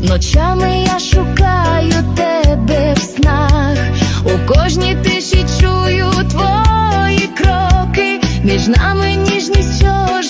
Ночами я шукаю тебе в снах, у кожній тиші чую твої кроки, між нами ніжність, що